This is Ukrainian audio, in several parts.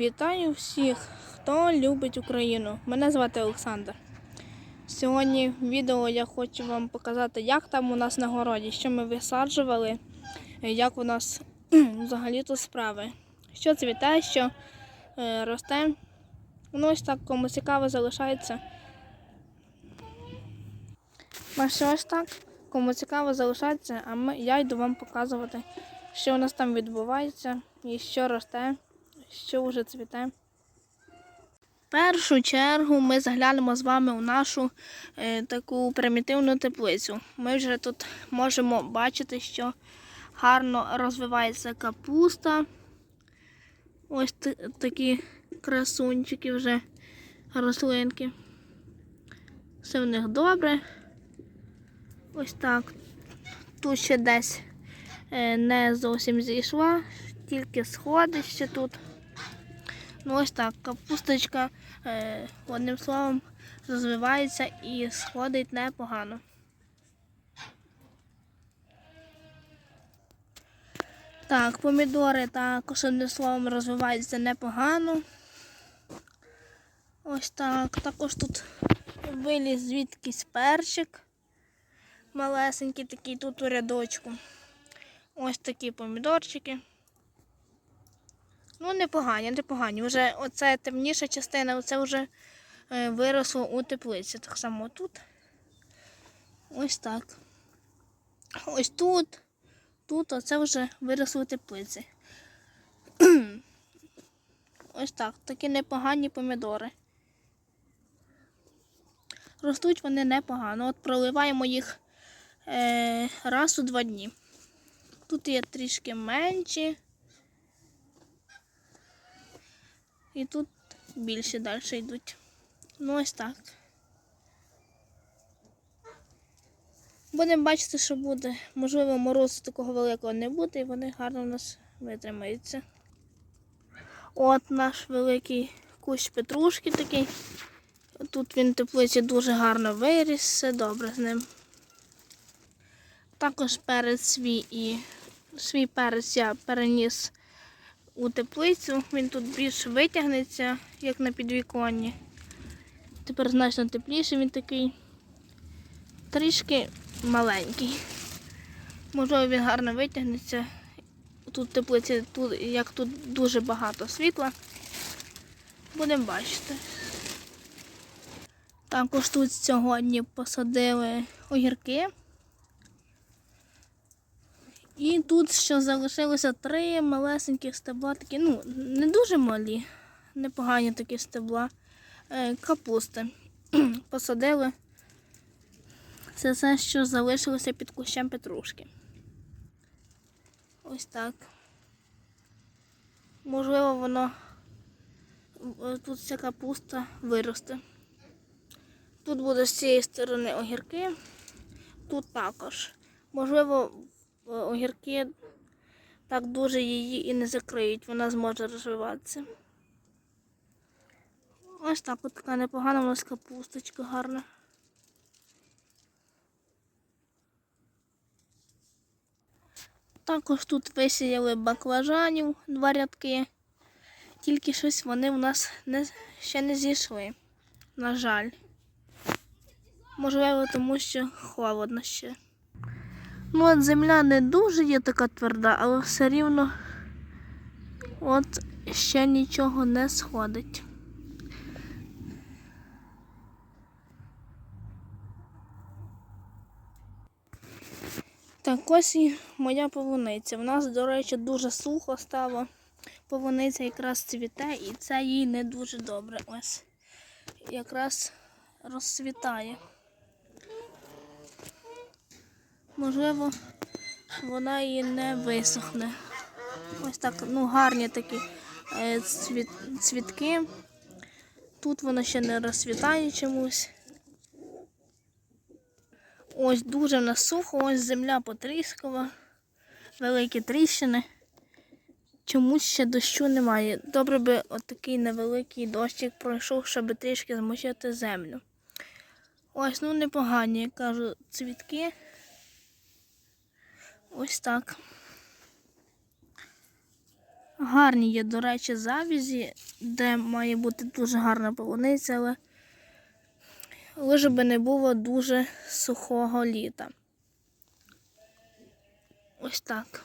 Вітаю всіх, хто любить Україну. Мене звати Олександр. Сьогодні в відео я хочу вам показати, як там у нас на городі, що ми висаджували, як у нас взагалі тут справи. Що цвіте, що е, росте. Ну ось так, кому цікаво, залишається. Ось ось так, кому цікаво, залишається, а ми, я йду вам показувати, що у нас там відбувається і що росте що вже цвіте. В першу чергу ми заглянемо з вами у нашу е, таку примітивну теплицю. Ми вже тут можемо бачити, що гарно розвивається капуста. Ось такі красунчики вже рослинки. Все в них добре. Ось так. Тут ще десь е, не зовсім зійшла, тільки сходить ще тут. Ну ось так, капусточка, е, одним словом, розвивається і сходить непогано. Так, помідори також одним словом розвиваються непогано. Ось так. Також тут виліз звідкись перчик. Малесенький такий тут у рядочку. Ось такі помідорчики. Ну, непогані, непогані. Вже оце темніша частина, оце вже е, виросло у теплиці. Так само тут. Ось так. Ось тут, тут оце вже виросло у теплиці. Ось так. Такі непогані помідори. Ростуть вони непогано. От проливаємо їх е, раз у два дні. Тут є трішки менші. І тут більше далі йдуть. Ну ось так. Будемо бачити, що буде. Можливо, морозу такого великого не буде, і вони гарно у нас витримаються. От наш великий кущ петрушки такий. Тут він в теплиці дуже гарно виріс, все добре з ним. Також перець свій і свій перець я переніс у теплицю. Він тут більш витягнеться, як на підвіконні. Тепер значно тепліше він такий трішки маленький. Можливо, він гарно витягнеться. Тут в теплиці, тут, як тут дуже багато світла. Будемо бачити. Також тут сьогодні посадили огірки. І тут ще залишилося три малесеньких стебла, такі, ну, не дуже малі, непогані такі стебла е, капусти. Посадили. Це все, що залишилося під кущем петрушки. Ось так. Можливо, воно е, тут вся капуста виросте. Тут буде з цієї сторони огірки, тут також. Можливо, огірки так дуже її і не закриють, вона зможе розвиватися. Ось так от така непогана у нас капусточка гарна. Також тут висіяли баклажанів два рядки, тільки щось вони в нас не, ще не зійшли. На жаль. Можливо, тому що холодно ще. Ну, от земля не дуже є така тверда, але все рівно от ще нічого не сходить. Так, ось і моя полуниця. У нас, до речі, дуже сухо стало. Полуниця якраз цвіте і це їй не дуже добре. Ось якраз розцвітає. Можливо, вона і не висохне. Ось так, ну, гарні такі е, цвіт, цвітки. Тут воно ще не розцвітає чомусь. Ось дуже в нас сухо, ось земля потріскова, великі тріщини. Чомусь ще дощу немає. Добре би отакий невеликий дощик пройшов, щоб трішки змочити землю. Ось, ну непогані, я кажу, цвітки. Ось так. Гарні є, до речі, завізі, де має бути дуже гарна полуниця, але лише би не було дуже сухого літа. Ось так.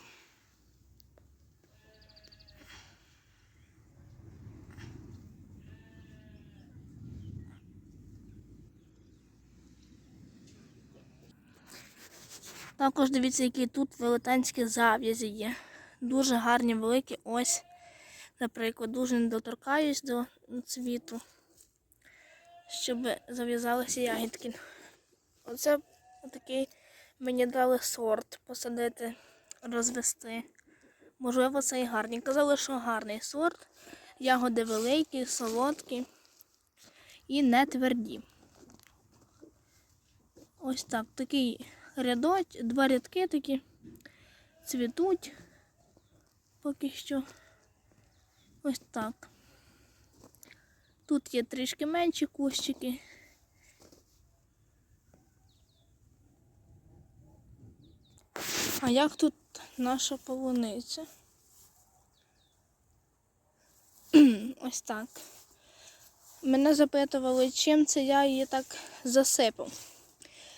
Також дивіться, які тут велетенські зав'язі є. Дуже гарні, великі. Ось, наприклад, дуже не доторкаюсь до цвіту, щоб зав'язалися ягідки. Оце такий мені дали сорт посадити, розвести. Можливо, це і гарний. Казали, що гарний сорт. Ягоди великі, солодкі і не тверді. Ось так, такий рядок, два рядки такі цвітуть поки що. Ось так. Тут є трішки менші кущики. А як тут наша полуниця? Ось так. Мене запитували, чим це я її так засипав.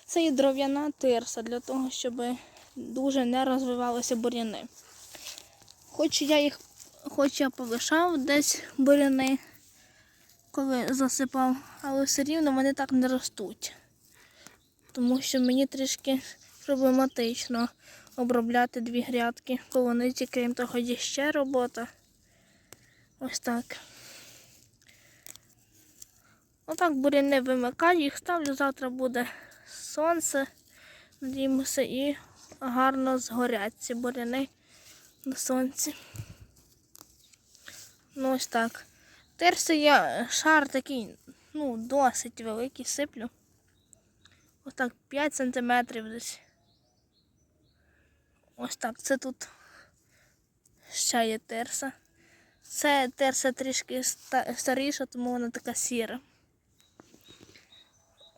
Це є дров'яна тирса для того, щоб дуже не розвивалися бур'яни. Хоч я їх, хоч я полишав десь буряни, коли засипав, але все рівно вони так не ростуть. Тому що мені трішки проблематично обробляти дві грядки полуниці, крім того, є ще робота. Ось так. Отак буряни вимикаю, їх ставлю, завтра буде сонце, надіємося, і гарно згорять ці буряни на сонці. Ну ось так. Терси я шар такий, ну, досить великий, сиплю. Ось так 5 сантиметрів десь. Ось так. Це тут ще є терса. Це терса трішки старіша, тому вона така сіра.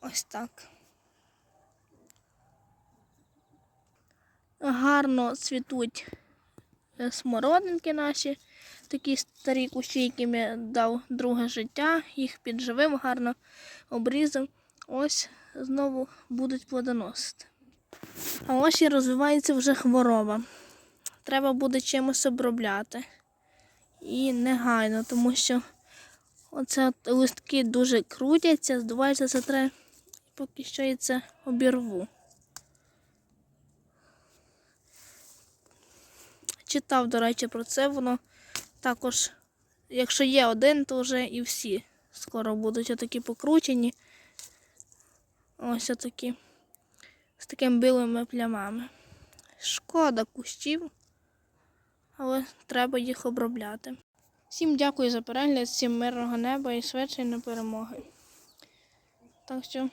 Ось так. Гарно цвітуть е, смородинки наші, такі старі кущі, яким я дав друге життя, їх підживив, гарно обрізав. Ось знову будуть плодоносити. А ось і розвивається вже хвороба. Треба буде чимось обробляти. І негайно, тому що оце листки дуже крутяться, здуваються, це треба, поки що я це обірву. Читав, до речі, про це. Воно також, якщо є один, то вже і всі скоро будуть отакі покручені. Ось отакі. З такими білими плямами. Шкода кущів, але треба їх обробляти. Всім дякую за перегляд, всім мирного неба і швидшої перемоги. Так що,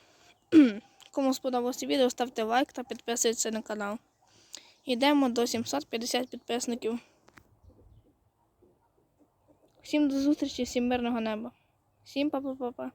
кому сподобалося відео, ставте лайк та підписуйтесь на канал. Йдемо до 750 підписників. Всім до зустрічі, всім мирного неба. Всім па-па-па-па.